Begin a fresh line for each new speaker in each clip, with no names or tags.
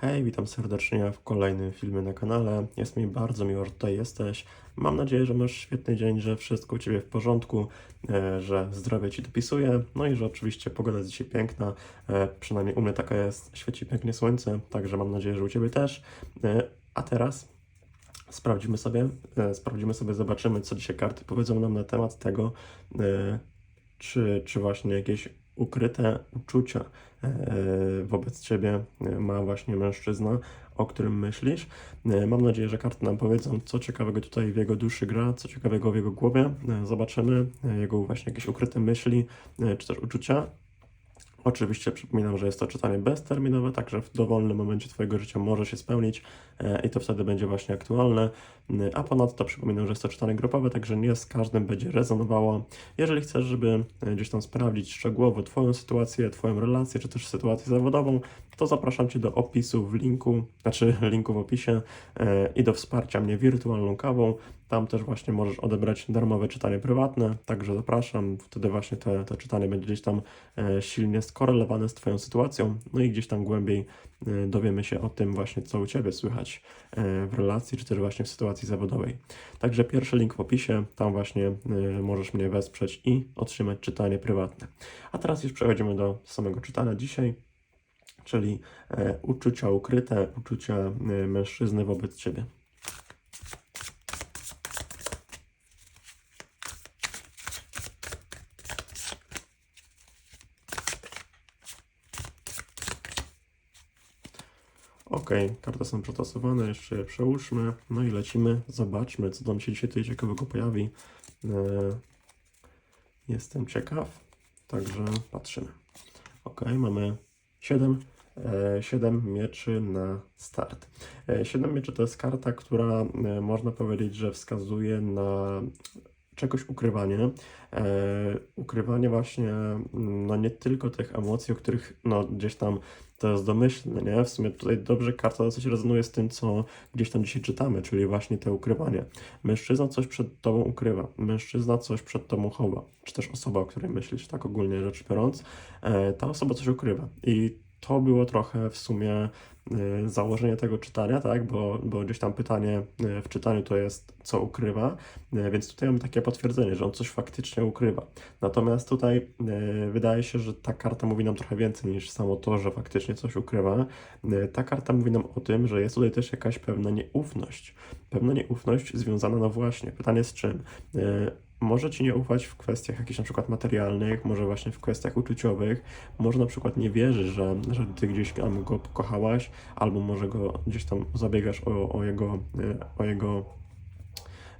Hej, witam serdecznie w kolejnym filmie na kanale. Jest mi bardzo miło, że tutaj jesteś. Mam nadzieję, że masz świetny dzień, że wszystko u Ciebie w porządku, e, że zdrowie Ci dopisuje, no i że oczywiście pogoda jest dzisiaj piękna. E, przynajmniej u mnie taka jest, świeci pięknie słońce, także mam nadzieję, że u Ciebie też. E, a teraz sprawdzimy sobie, sprawdzimy sobie, zobaczymy, co dzisiaj karty powiedzą nam na temat tego, czy, czy właśnie jakieś ukryte uczucia e, wobec ciebie e, ma właśnie mężczyzna, o którym myślisz. E, Mam nadzieję, że karty nam powiedzą, co ciekawego tutaj w jego duszy gra, co ciekawego w jego głowie. Zobaczymy jego właśnie jakieś ukryte myśli, czy też uczucia. Oczywiście przypominam, że jest to czytanie bezterminowe, także w dowolnym momencie Twojego życia może się spełnić e, i to wtedy będzie właśnie aktualne. N- A ponadto przypominam, że jest to czytanie grupowe, także nie z każdym będzie rezonowało. Jeżeli chcesz, żeby e, gdzieś tam sprawdzić szczegółowo Twoją sytuację, Twoją relację, czy też sytuację zawodową, to zapraszam Cię do opisu w linku, znaczy linku w opisie e, i do wsparcia mnie wirtualną kawą. Tam też właśnie możesz odebrać darmowe czytanie prywatne, także zapraszam. Wtedy właśnie to czytanie będzie gdzieś tam e, silnie skorelowane z Twoją sytuacją, no i gdzieś tam głębiej e, dowiemy się o tym właśnie, co u Ciebie słychać e, w relacji, czy też właśnie w sytuacji zawodowej. Także pierwszy link w opisie, tam właśnie możesz mnie wesprzeć i otrzymać czytanie prywatne. A teraz już przechodzimy do samego czytania dzisiaj, czyli uczucia ukryte, uczucia mężczyzny wobec Ciebie. Ok, karty są przetasowane, jeszcze je przełóżmy. No i lecimy, zobaczmy, co tam się dzisiaj tutaj ciekawego pojawi. E, Jestem ciekaw, także patrzymy. Ok, mamy 7, e, 7 mieczy na start. E, 7 mieczy to jest karta, która e, można powiedzieć, że wskazuje na czegoś ukrywanie. E, ukrywanie właśnie, no nie tylko tych emocji, o których no gdzieś tam to jest domyślne, nie? W sumie tutaj dobrze karta dosyć rezonuje z tym, co gdzieś tam dzisiaj czytamy, czyli właśnie te ukrywanie. Mężczyzna coś przed tobą ukrywa, mężczyzna coś przed tobą chowa, czy też osoba, o której myślisz, tak ogólnie rzecz biorąc, e, ta osoba coś ukrywa. I to było trochę w sumie założenie tego czytania, tak? Bo, bo gdzieś tam pytanie e, w czytaniu to jest, co ukrywa, e, więc tutaj mamy takie potwierdzenie, że on coś faktycznie ukrywa. Natomiast tutaj wydaje się, że ta karta mówi nam trochę więcej niż samo to, że faktycznie coś ukrywa. Ta karta mówi nam o tym, że jest tutaj też jakaś pewna nieufność. Pewna nieufność związana, no właśnie, pytanie z czym? Może ci nie ufać w kwestiach jakichś na przykład materialnych, może właśnie w kwestiach uczuciowych, może na przykład nie wierzy, że, że ty gdzieś tam go pokochałaś, albo może go gdzieś tam zabiegasz o, o jego, e, o jego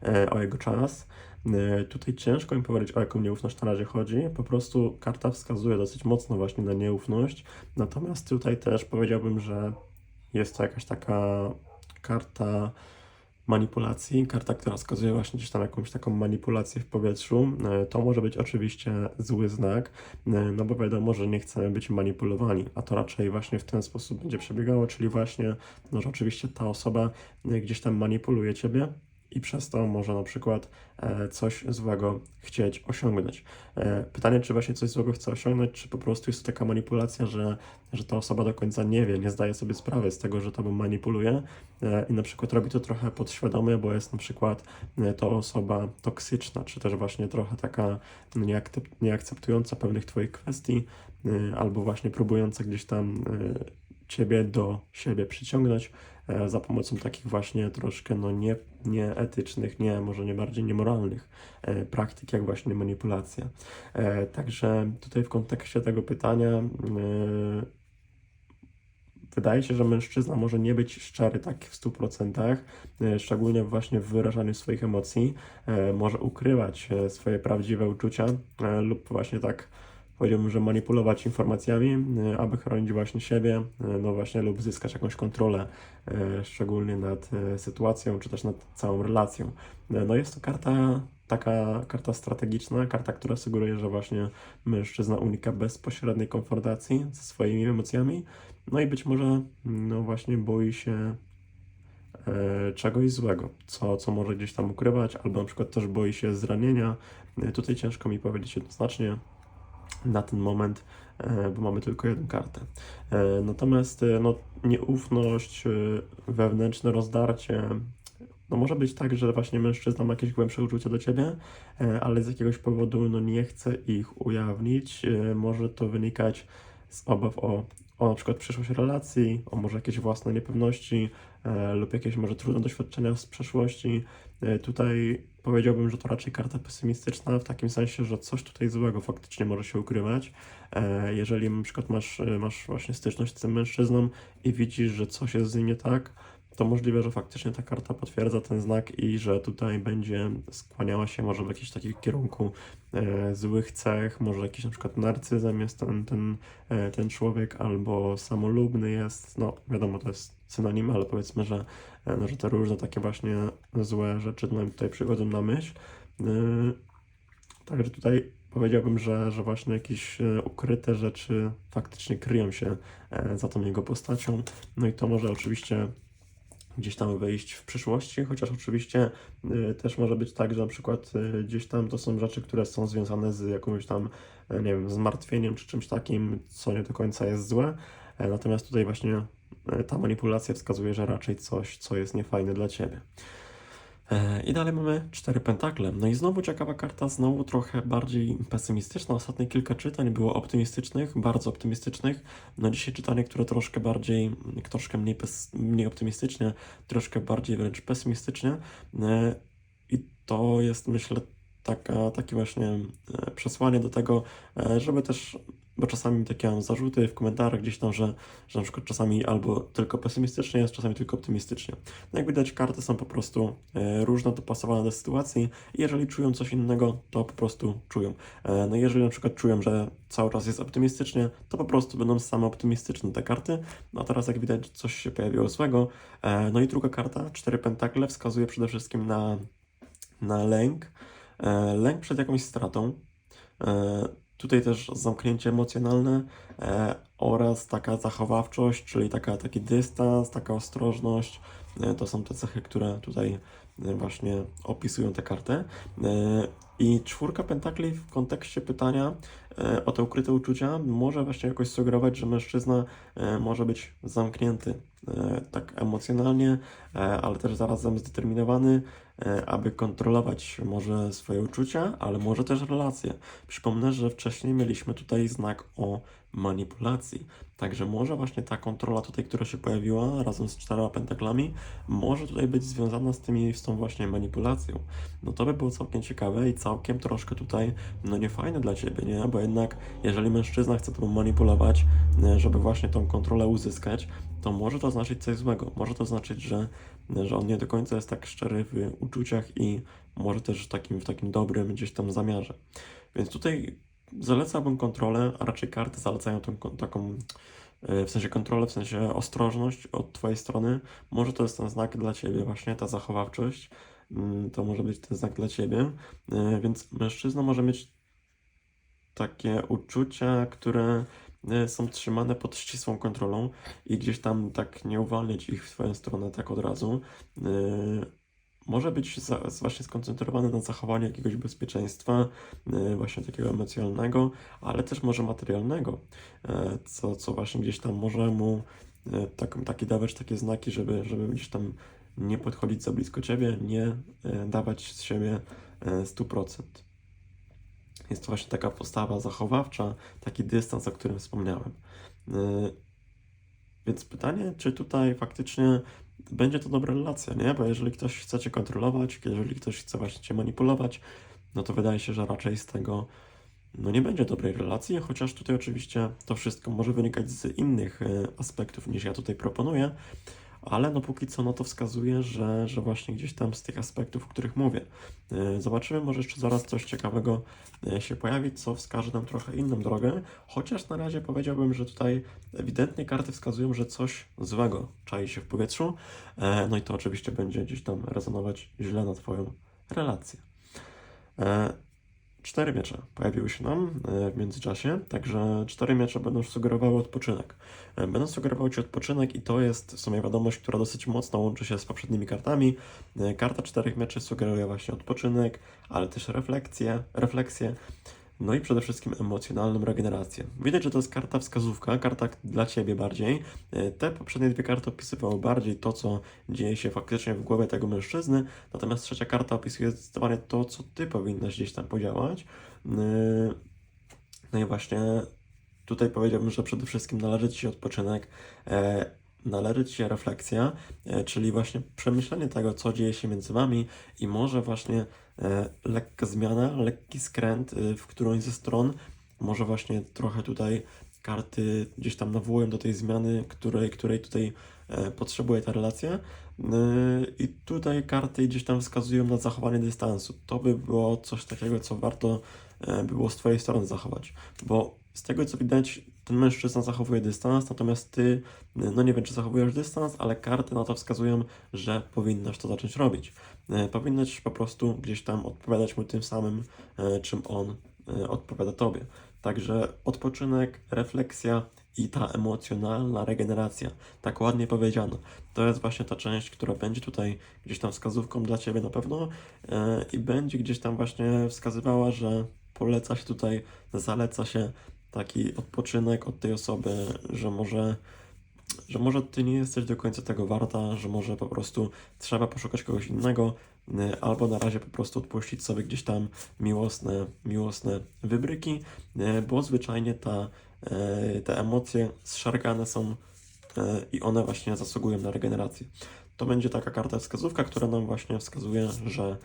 e, o jego czas. E, Tutaj ciężko mi powiedzieć, o jaką nieufność na razie chodzi. Po prostu karta wskazuje dosyć mocno właśnie na nieufność. Natomiast tutaj też powiedziałbym, że jest to jakaś taka karta manipulacji, karta, która wskazuje właśnie gdzieś tam jakąś taką manipulację w powietrzu. E, To może być oczywiście zły znak, e, no bo wiadomo, że nie chcemy być manipulowani, a to raczej właśnie w ten sposób będzie przebiegało, czyli właśnie, no, że oczywiście ta osoba e, gdzieś tam manipuluje ciebie, i przez to może na przykład e, coś złego chcieć osiągnąć. E, pytanie, czy właśnie coś złego chce osiągnąć, czy po prostu jest to taka manipulacja, że, że ta osoba do końca nie wie, nie zdaje sobie sprawy z tego, że tobą manipuluje e, i na przykład robi to trochę podświadomie, bo jest na przykład to osoba toksyczna, czy też właśnie trochę taka nieakcept, nieakceptująca pewnych twoich kwestii, albo właśnie próbująca gdzieś tam ciebie do siebie przyciągnąć e, za pomocą takich właśnie troszkę no nie, nieetycznych, nie, może nie bardziej niemoralnych e, praktyk, jak właśnie manipulacja. E, Także tutaj w kontekście tego pytania wydaje się, że mężczyzna może nie być szczery tak w 100%, e, szczególnie właśnie w wyrażaniu swoich emocji, może ukrywać swoje prawdziwe uczucia lub właśnie tak powiedziałbym, że manipulować informacjami, e, aby chronić właśnie siebie, e, no właśnie lub zyskać jakąś kontrolę, e, szczególnie nad sytuacją, czy też nad całą relacją. No jest to karta, taka karta strategiczna, karta, która sugeruje, że właśnie mężczyzna unika bezpośredniej konfrontacji ze swoimi emocjami, no i być może, no właśnie boi się czegoś złego, co, co może gdzieś tam ukrywać, albo na przykład też boi się zranienia. Tutaj ciężko mi powiedzieć jednoznacznie, na ten moment e, bo mamy tylko jedną kartę. E, Natomiast e, no, nieufność, wewnętrzne rozdarcie, no może być tak, że właśnie mężczyzna ma jakieś głębsze uczucia do ciebie, ale z jakiegoś powodu no, nie chce ich ujawnić. Może to wynikać z obaw o, o na przykład przyszłość relacji, o może jakieś własne niepewności e, lub jakieś może trudne doświadczenia z przeszłości. E, Tutaj powiedziałbym, że to raczej karta pesymistyczna, w takim sensie, że coś tutaj złego faktycznie może się ukrywać. E, Jeżeli na przykład masz, e, masz właśnie styczność z tym mężczyzną i widzisz, że coś jest z nim nie tak, to możliwe, że faktycznie ta karta potwierdza ten znak i że tutaj będzie skłaniała się może w jakimś takim kierunku e, złych cech, może jakiś na przykład narcyzm jest ten, ten, e, ten człowiek, albo samolubny jest, no wiadomo, to jest synonim, ale powiedzmy, że, e, no, że te różne takie właśnie złe rzeczy tutaj przychodzą na myśl. E, Także tutaj powiedziałbym, że, że właśnie jakieś e, ukryte rzeczy faktycznie kryją się e, za tą jego postacią. No i to może oczywiście gdzieś tam wyjść w przyszłości, chociaż oczywiście y, też może być tak, że na przykład y, gdzieś tam to są rzeczy, które są związane z jakimś tam, e, nie wiem, zmartwieniem czy czymś takim, co nie do końca jest złe. E, Natomiast tutaj właśnie ta manipulacja wskazuje, że raczej coś, co jest niefajne dla ciebie. E, I dalej mamy cztery pentakle. No i znowu ciekawa karta, znowu trochę bardziej pesymistyczna. Ostatnie kilka czytań było optymistycznych, bardzo optymistycznych. No dzisiaj czytanie, które troszkę bardziej, troszkę mniej, mniej optymistycznie, troszkę bardziej wręcz pesymistycznie. E, I to jest myślę taka, takie właśnie e, przesłanie do tego, żeby też bo czasami takie mam zarzuty w komentarzach gdzieś tam, że, że na przykład czasami albo tylko pesymistycznie jest, czasami tylko optymistycznie. No jak widać, karty są po prostu e, różne, dopasowane do sytuacji i jeżeli czują coś innego, to po prostu czują. E, no jeżeli na przykład czują, że cały czas jest optymistycznie, to po prostu będą same optymistyczne te karty. No a teraz jak widać, coś się pojawiło złego. E, no i druga karta, cztery pentakle, wskazuje przede wszystkim na, na lęk. Lęk przed jakąś stratą. Tutaj też zamknięcie emocjonalne e, oraz taka zachowawczość, czyli taka, taki dystans, taka ostrożność. To są te cechy, które tutaj e, właśnie opisują tę kartę. E, I czwórka pentakli w kontekście pytania e, o te ukryte uczucia może właśnie jakoś sugerować, że mężczyzna może być zamknięty tak emocjonalnie, ale też zarazem zdeterminowany, aby kontrolować może swoje uczucia, ale może też relacje. Przypomnę, że wcześniej mieliśmy tutaj znak o manipulacji. Także może właśnie ta kontrola tutaj, która się pojawiła razem z czterema pentaklami, może tutaj być związana z tymi, z tą właśnie manipulacją. No to by było całkiem ciekawe i całkiem troszkę tutaj, no niefajne dla Ciebie, nie? Bo jednak, jeżeli mężczyzna chce tobą manipulować, e, żeby właśnie tą kontrolę uzyskać, to może to znaczyć coś złego. Może to znaczyć, że, że on nie do końca jest tak szczery w uczuciach i może też w takim, w takim dobrym gdzieś tam zamiarze. Więc tutaj zalecałbym kontrolę, a raczej karty zalecają tą taką, e, w sensie kontrolę, w sensie ostrożność od Twojej strony. Może to jest ten znak dla Ciebie, właśnie ta zachowawczość. Mm, To może być ten znak dla Ciebie. E, Więc mężczyzna może mieć takie uczucia, które e, są trzymane pod ścisłą kontrolą i gdzieś tam tak nie uwalniać ich w Twoją stronę tak od razu. Może być właśnie skoncentrowany na zachowaniu jakiegoś bezpieczeństwa, e, właśnie takiego emocjonalnego, ale też może materialnego, e, co, co właśnie gdzieś tam może mu e, tak, takie dawać takie znaki, żeby, żeby gdzieś tam nie podchodzić za blisko Ciebie, nie dawać z siebie e, 100%. Jest to właśnie taka postawa zachowawcza, taki dystans, o którym wspomniałem. Więc pytanie, czy tutaj faktycznie będzie to dobra relacja, nie? Bo jeżeli ktoś chce Cię kontrolować, jeżeli ktoś chce właśnie Cię manipulować, no to wydaje się, że raczej z tego no nie będzie dobrej relacji, chociaż tutaj oczywiście to wszystko może wynikać z innych e, aspektów niż ja tutaj proponuję, ale no póki co no to wskazuje, że, że właśnie gdzieś tam z tych aspektów, o których mówię. E, Zobaczymy, może jeszcze zaraz coś ciekawego e, się pojawi, co wskaże nam trochę inną drogę, chociaż na razie powiedziałbym, że tutaj ewidentnie karty wskazują, że coś złego czai się w powietrzu, e, no i to oczywiście będzie gdzieś tam rezonować źle na Twoją relację. Cztery miecze pojawiły się nam e, w międzyczasie, także cztery miecze będą sugerowały odpoczynek. E, Będą sugerowały Ci odpoczynek i to jest w sumie wiadomość, która dosyć mocno łączy się z poprzednimi kartami. E, Karta czterech mieczy sugeruje właśnie odpoczynek, ale też refleksję, refleksję. No i przede wszystkim emocjonalną regenerację. Widać, że to jest karta wskazówka, karta dla Ciebie bardziej. E, Te poprzednie dwie karty opisywały bardziej to, co dzieje się faktycznie w głowie tego mężczyzny, natomiast trzecia karta opisuje zdecydowanie to, co Ty powinnaś gdzieś tam podziałać. E, No i właśnie tutaj powiedziałbym, że przede wszystkim należy Ci odpoczynek, e, należy Ci się refleksja, czyli właśnie przemyślenie tego, co dzieje się między Wami i może właśnie lekka zmiana, lekki skręt e, w którąś ze stron, może właśnie trochę tutaj karty gdzieś tam nawołują do tej zmiany, której, której tutaj e, potrzebuje ta relacja. E, I tutaj karty gdzieś tam wskazują na zachowanie dystansu. To by było coś takiego, co warto e, by było z Twojej strony zachować, bo z tego co widać, ten mężczyzna zachowuje dystans, natomiast Ty, no nie wiem czy zachowujesz dystans, ale karty na to wskazują, że powinnaś to zacząć robić. E, Powinnaś po prostu gdzieś tam odpowiadać mu tym samym, e, czym on e, odpowiada Tobie. Także odpoczynek, refleksja i ta emocjonalna regeneracja, tak ładnie powiedziano. To jest właśnie ta część, która będzie tutaj gdzieś tam wskazówką dla Ciebie na pewno i będzie gdzieś tam właśnie wskazywała, że poleca się tutaj, zaleca się taki odpoczynek od tej osoby, że może, że może Ty nie jesteś do końca tego warta, że może po prostu trzeba poszukać kogoś innego, y, albo na razie po prostu odpuścić sobie gdzieś tam miłosne, miłosne wybryki, y, bo zwyczajnie ta, y, te emocje zszargane są i one właśnie zasługują na regenerację. To będzie taka karta wskazówka, która nam właśnie wskazuje, że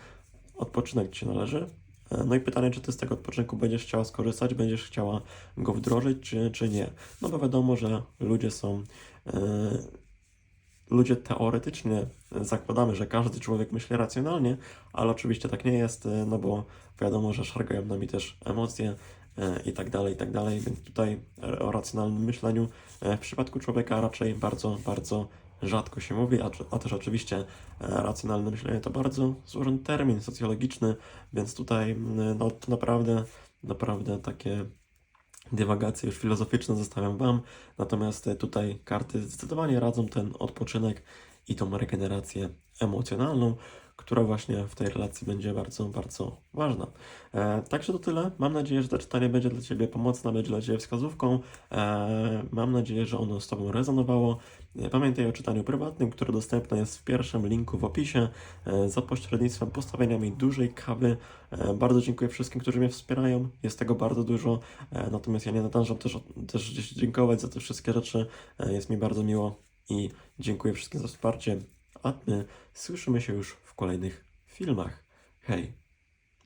odpoczynek Ci należy. E, No i pytanie, czy Ty z tego odpoczynku będziesz chciała skorzystać, będziesz chciała go wdrożyć, czy, czy nie. No bo wiadomo, że ludzie są. e, ludzie teoretycznie zakładamy, że każdy człowiek myśli racjonalnie, ale oczywiście tak nie jest, e, no bo wiadomo, że szargają nami też emocje e, i tak dalej, i tak dalej. Więc tutaj e, o racjonalnym myśleniu e, w przypadku człowieka raczej bardzo, bardzo rzadko się mówi, a, a też oczywiście e, racjonalne myślenie to bardzo złożony termin socjologiczny, więc tutaj no, to naprawdę, naprawdę takie dywagacje już filozoficzne zostawiam Wam, natomiast e, tutaj karty zdecydowanie radzą ten odpoczynek i tą regenerację emocjonalną, która właśnie w tej relacji będzie bardzo, bardzo ważna. E, także to tyle. Mam nadzieję, że to czytanie będzie dla Ciebie pomocne, będzie dla Ciebie wskazówką. E, mam nadzieję, że ono z Tobą rezonowało. E, Pamiętaj o czytaniu prywatnym, które dostępne jest w pierwszym linku w opisie e, za pośrednictwem postawienia mi dużej kawy. E, Bardzo dziękuję wszystkim, którzy mnie wspierają. Jest tego bardzo dużo. E, Natomiast ja nie nadążam też, też dziękować za te wszystkie rzeczy. E, Jest mi bardzo miło i dziękuję wszystkim za wsparcie. A my słyszymy się już w kolejnych filmach. Hej!